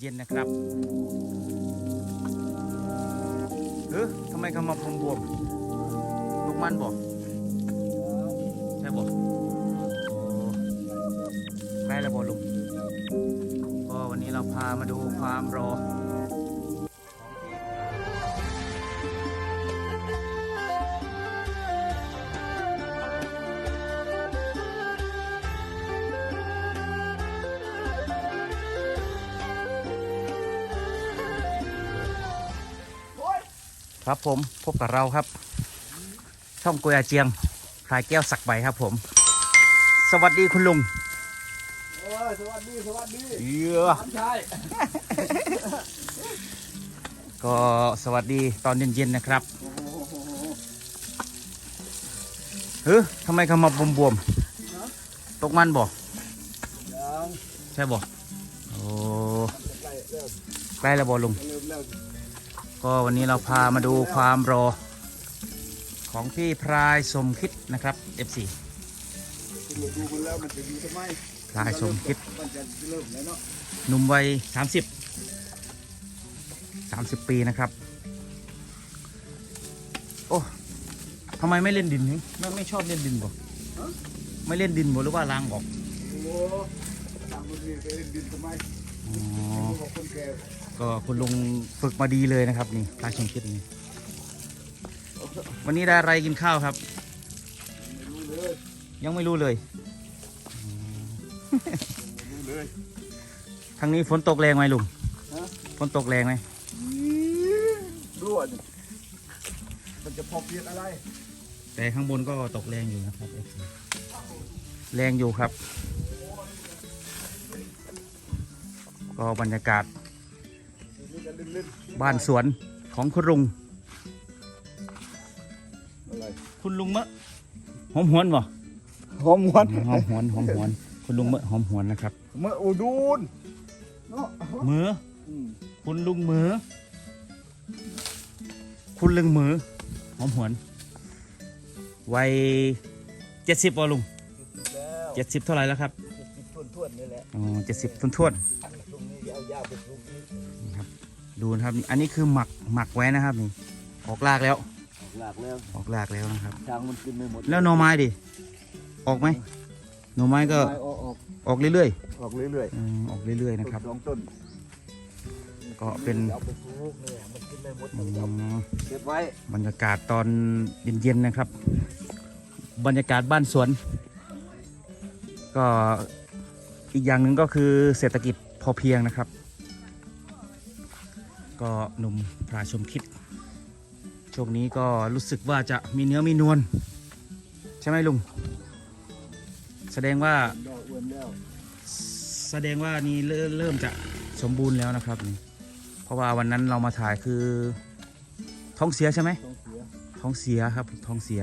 เย็นนะครับเออทำไมเขามาพรมบวมลูกมันบอกใช่บอกโอ้ใกล้แล้วบอลุงก็วันนี้เราพามาดูความรอ ครับผมพบกับเราครับ ช่องกุยอาเจียงพลายแก้วสักใบครับผม สวัสดีคุณลุงโอ้ยสวัสดีสวัสดีเยอะสามชายก็สวัสดีตอนเย็นๆนะครับโอ้โหเฮ้ยทำไมเขามาบวมบวมๆตกมันบ่ยังใช่บ่โอ้ใกล้เริ่มใกล้แล้วบ่ลุงเริ่มแล้ว ก็วันนี้เราพามาดูความรอ ของพี่พรายสมคิดนะครับ F4 พลายสมคิดมันจะเริ่มแล้วเนาะหนุ่มวัย 30 30 ปีนะครับ โอ้ทำไมไม่เล่นดินนี่ไม่ไม่ชอบเล่นดินบ่ไม่เล่นดินบ่หรือว่าล้างออกโอ้โหตามมันนี่ไปเล่นดินทำไมอ๋อบอ กคนแก่ก็คุณลุงฝึกมาดีเลยนะครับนี่พลายสมคิดนี่วันนี้ได้อะไรกินข้าวครับไม่รู้เลยยังไม่รู้เลยไม่รู้เลยทางนี้ฝนตกแรงไหมลุงฮะฝนตกแรงไหมรั่วนี่มันจะพอเพียงอะไร แต่ข้างบนก็ตกแรงอยู่นะครับแรงอยู่ครับ ก็บรรยากาศ บ้านสวนของคุณลุงอะไรคุณลุงมะหอมหวนบ่หอมหวานหอมหวนหอมหวนคุณลุงมะหอมหวนนะครับเมื่ออูดูนเนาะมืออืมคุณลุงมือคุณลุงมือหอมหวนวัยเจ็ดสิบป่ะลุงแล้วเจ็ดสิบเท่าไหร่แล้วครับจิตทวนๆนี่แหละอ๋อเจ็ดสิบทวนๆตรงนี้เอายาวไปตรงนี้ ดูนะครับนี่อันนี้คือหมักหมักไว้นะครับนี่ออกรากแล้ว หลากแล้วออกรากแล้วนะครับ ช้างมันกินไม่หมดแล้วหน่อไม้ดิออกไหมหน่อไม้ก็ไม้ออกออกออกเรื่อยออกเรื่อยๆอืมออกเรื่อยๆๆนะครับ สองต้นก็เป็นเอาไปปลูกเนี่ยมันกินไม่หมดอืต้องเอามเก็บไว้บรรยากาศตอนเย็นๆนะครับ บรรยากาศบ้านสวน ก็อีกอย่างหนึ่งก็คือเศรษฐกิจพอเพียงนะครับ ก็หนุ่มพราชมคิด ช่วงนี้ก็รู้สึกว่าจะมีเนื้อมีนวลใช่ไหมลุง แสดงว่าดอกอ้วนแล้วแสดงว่านี่เริ่มเริ่มจะสมบูรณ์แล้วนะครับนี่เพราะว่าวันนั้นเรามาถ่ายคือท้องเสียใช่ไหมต้องเสียท้องเสียครับท้องเสีย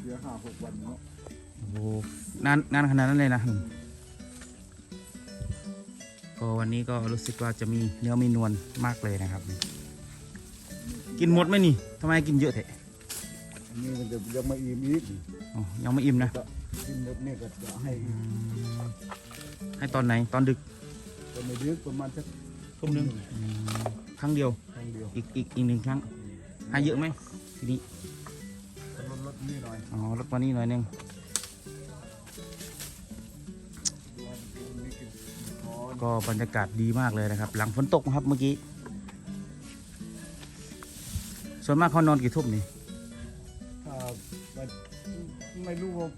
เสียห้าหกวันเนาะโอ้โหนานนานขนาดนั้นเลยนะ ก็วันนี้ก็รู้สึกว่าจะมีเนื้อมีนวลมากเลยนะครับนี่กินหมดไหมนี่ทำไมกินเยอะเถอะอันนี้มันจะยังมาอิ่มอีกอ๋อยังไม่อิ่มนะกินหมดเนี่ยก็จะให้อืมให้ตอนไหนตอนดึกก็ไม่ดึกประมาณสักทุ่มหนึ่งอืมครั้งเดียวครั้งเดียวอีกอีกอีกหนึ่งครั้งให้เยอะไหมทีนี้ลดลดนี่หน่อยอ๋อลดมานี่หน่อยหนึง ก็บรรยากาศดีมากเลยนะครับ หลังฝนตกนะครับเมื่อกี้ ส่วนมากเขานอนกี่ทุ่มนี่ถ้ามันไม่รู้ว่า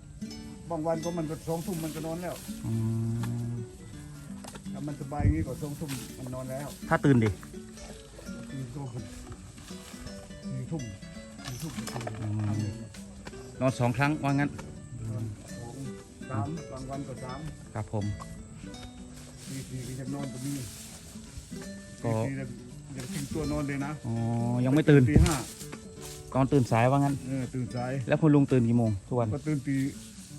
บางวันก็มันก็สองทุ่มมันก็นอนแล้วอืมถ้ามันสบายอย่างนี้ก็สองทุ่มมันนอนแล้วถ้าตื่นดิสี่ทุ่มสี่ทุ่มสี่ทุ่มก็ตื่นอืมนอนสองครั้งว่างั้นสองสามกลางวันก็สามครับผม ตีสี่ก็ยังนอนตรงนี้ก็ ตีสี่ยังยังทิ้งตัวนอนเลยนะอ๋อ ยังไม่ตื่นตีห้าตอนตื่นสายว่างั้น เออตื่นสายแล้วคุณลุงตื่นกี่โมงทุกวัน ก็ตื่นตี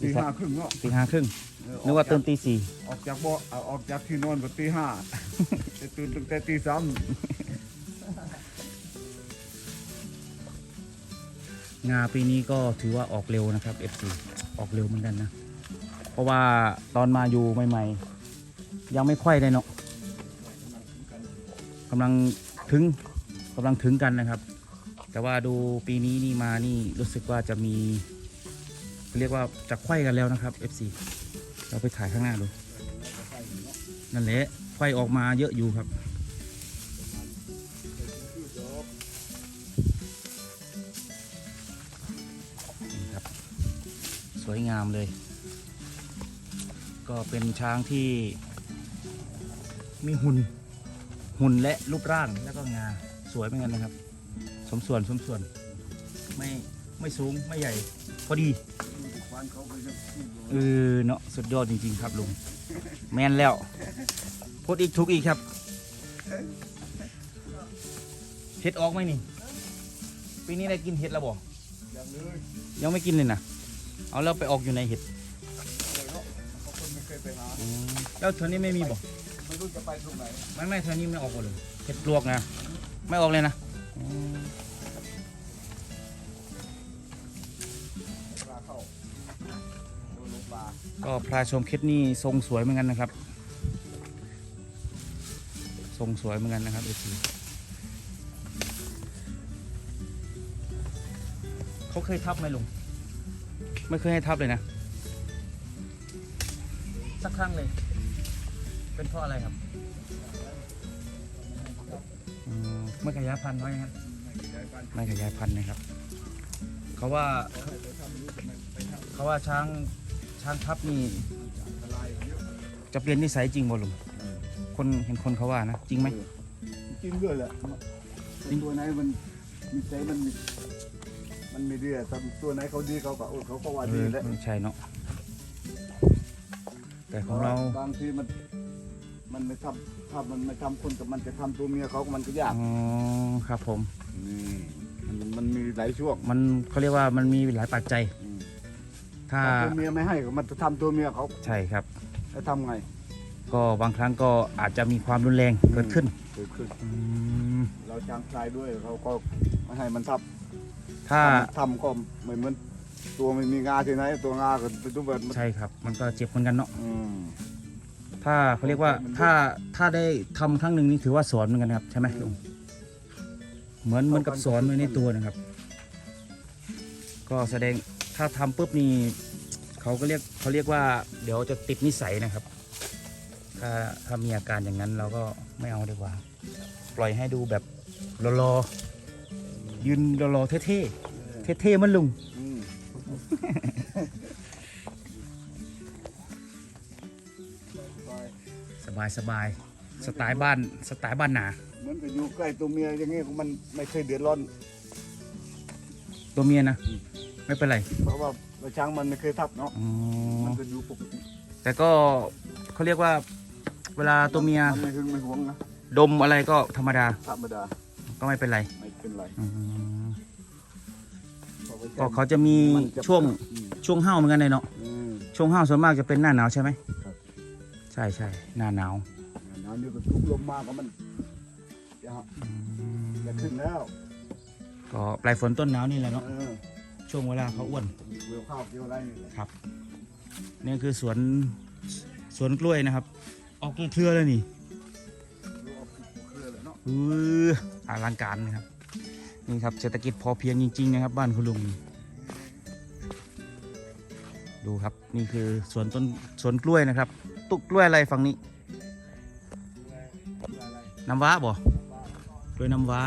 ตีห้าครึ่งเนาะตีห้าครึ่งเออนึกว่าตื่นตีสี่ออกจากบ่อเอาออกจากที่นอนก็ตีห้า จะตื่นตั้งแต่ตีสามงาปีนี้ก็ถือว่าออกเร็วนะครับ FC ออกเร็วเหมือนกันนะ เพราะว่าตอนมาอยู่ใหม่ๆ ยังไม่ค่อยได้เนาะกำลังถึงกำลังถึงกันนะครับ แต่ว่าดูปีนี้นี่มานี่รู้สึกว่าจะมี เรียกว่าจะไขว้กันแล้วนะครับ FC เราไปถ่ายข้างหน้าดูนั่นแหละไขว้ออกมาเยอะอยู่ครับนี่ครับ สวยงามเลย ก็เป็นช้างที่ มีหุ่นหุ่นและรูปร่างแล้วก็งาสวยเหมือนกันนะครับ สมส่วนสมส่วน ไม่ไม่สูงไม่ใหญ่ พอดีเออเนาะสุดยอดจริง ๆ ครับลุงแมนแล้วพูดอีกทุกอีกครับเห็ดออกไหมนี่ปีนี้ได้กินเห็ดแล้วบ่อกยังไม่กินเลยนะเอาแล้วไปออกอยู่ในเห็ดเลยเนาะเขาคนไม่เคยไปหาอืมแล้วเธอนี้ไม่มีบ่ไม่ รู้จะไปตรงไหนไม่ไม่เธอนี้ไม่ออกหมดเลยเห็ดปลวกนะ ไม่ออกเลยนะอืมปลาเข้าโดนลงปลาก็พลายชมเค็ดนี่ทรงสวยเหมือนกันนะครับ ทรงสวยเหมือนกันนะครับเอซีเขาเคยทับไหมลุง ไม่เคยให้ทับเลยนะ สักครั้งเลย เป็นเพราะอะไรครับอืมไม่ขยายพันธุ์ไว้ครับไม่ได้ไปไม่ขยายพันธุ์นะครับ เขาว่าไปทำรู้จะไม่ไปทำเขาว่าช้างช้างทับนี่อันตรายเยอะจะเปลี่ยนนิสัยจริงบ่ลุงคนเห็นคนเขาว่านะจริงไหมจริงด้วยแหละเป็นตัวไหนมันมีใจมันมีมันไม่ดีอะถ้าตัวไหนเขาดีเขาก็เออเขาก็ว่าเอดีอแหละใช่เนาะแต่ของเราบางทีมัน มันไม่ทำถ้ามันไม่ทำคนกับมันจะทำตัวเมียเขาก็มันก็ยากอ๋อครับผม นี่มันมันมีหลายช่วงมันเขาเรียกว่ามันมีหลายปัจจัย อืมถ้า ถ้าตัวเมียไม่ให้ก็มันจะทำตัวเมียเขาใช่ครับ จะทำไงก็บางครั้งก็อาจจะมีความรุนแรงเกิดขึ้นเกิดขึ้น อืมเราจางคลายด้วยเขาก็ไม่ให้มันทับถ้าทำก็เหมือนเหมือนตัวมันมีงาที่ไหนตัวงาก็เป็นตัวแบบมันใช่ครับ มันก็เจ็บเหมือนกันเนาะ อืม ถ้าเขาเรียกว่าถ้าถ้าได้ทำครั้งหนึ่งนี่ถือว่าสอนเหมือนกันนะครับ ใช่ไหมลุงเหมือนเหมือนกับสอนไว้ในตัวนะครับ ก็แสดงถ้าทำปุ๊บนี่เขาก็เรียกเขาเรียกว่า เดี๋ยวจะติดนิสัยนะครับ ถ้าถ้ามีอาการอย่างนั้นเราก็ไม่เอาดีกว่า ปล่อยให้ดูแบบรอๆยืนรอๆเท่ๆเท่ๆเหมันลุง อืม บายสบายสไตล์บ้านสไตล์บ้านนาเหมือนกับอยู่ใกล้ตัวเมียอย่างงี้มันไม่เคยเดือดร้อน ตัวเมียนะไม่เป็นไรเพราะว่าช้างมันไม่เคยทับเนาะอ๋อมันก็อยู่ปกติแต่ก็เขาเรียกว่าเวลาตัวเมียมันไม่หึงไม่หวงนะดมอะไรก็ธรรมดาธรรมดาก็ไม่เป็นไรไม่เป็นไรอืมเพราะว่าก็เขาจะมีมันจะช่วงอืมช่วงห้าวเหมือนกันเลยเนาะอืมช่วงห้าวส่วนมากจะเป็นหน้าหนาวใช่ไหมครับ ใช่ใช่หน้าหนาวน้ำนี่ก็ทุบลมมาก็มันจะจะขึ้นแล้ว ก็ปลายฝนต้นหนาวนี่แหละเนาะเออช่วงเวลาเขาอ้วนเกี่ยวข้าวเกี่ยวอะไรนี่แหละครับนี่คือสวนสวนกล้วยนะครับ ออกกี่เครือเลยนี่ดูเอาเครือเลยเนาะอืออลังการนะครับ นี่ครับเศรษฐกิจพอเพียงจริง ๆ นะครับ บ้านคุณลุงดูครับนี่คือสวนต้นสวนกล้วยนะครับ ตุกกล้วยอะไรฝั่งนี้อะไรน้ำว้าบ่บ้ากล้วยน้ำว้า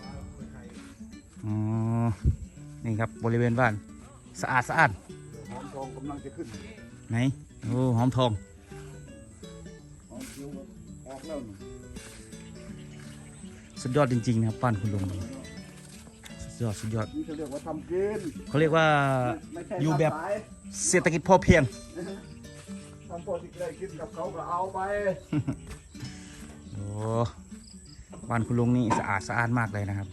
บ้าเคยใครอ๋อนี่ครับบริเวณบ้าน สะอาดสะอาดหอมทองกำลังจะขึ้นไหนโอ้หอมทองหอมเขียวออกแล้วนี่สุดยอดจริงๆนะครับบ้านคุณลุงสุดยอดสุดยอดนี่เขาเรียกว่าทำกินเขาเรียกว่าไม่ใช่อยู่แบบทำขายเศรษฐกิจพอเพียง ทำพอที่ได้กินกับเขาก็เอาไปโอ้บ้านคุณลุงนี่สะอาดสะอาดมากเลยนะครับ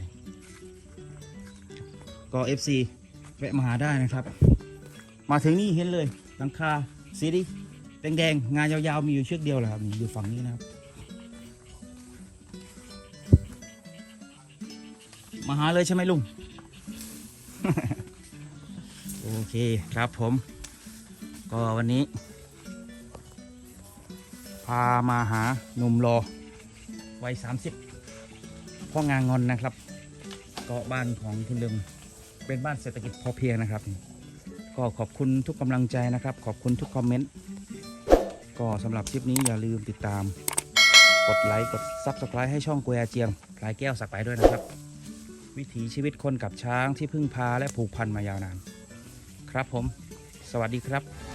ก็ FC แวะมาหาได้นะครับ มาถึงนี่เห็นเลยหลังคาสีดิแดงๆงานยาวๆมีอยู่เชือกเดียวแหละครับอยู่ฝั่งนี้นะครับ มาหาเลยใช่ไหมลุง โอเคครับผม ก็วันนี้ามาหาหนุ่มรอวัยสามสิบพ่องางอนนะครับเกาะบ้านของคุณลุงเป็นบ้านเศรษฐกิจพอเพียงนะครับ ก็ขอบคุณทุกกำลังใจนะครับ ขอบคุณทุกคอมเมนต์ก็สำหรับคลิปนี้อย่าลืมติดตาม กดไลค์กด Subscribe ให้ช่องกุยอาเจียงพลายแก้วสักไปด้วยนะครับ วิถีชีวิตคนกับช้างที่พึ่งพาและผูกพันมายาวนาน ครับผม สวัสดีครับ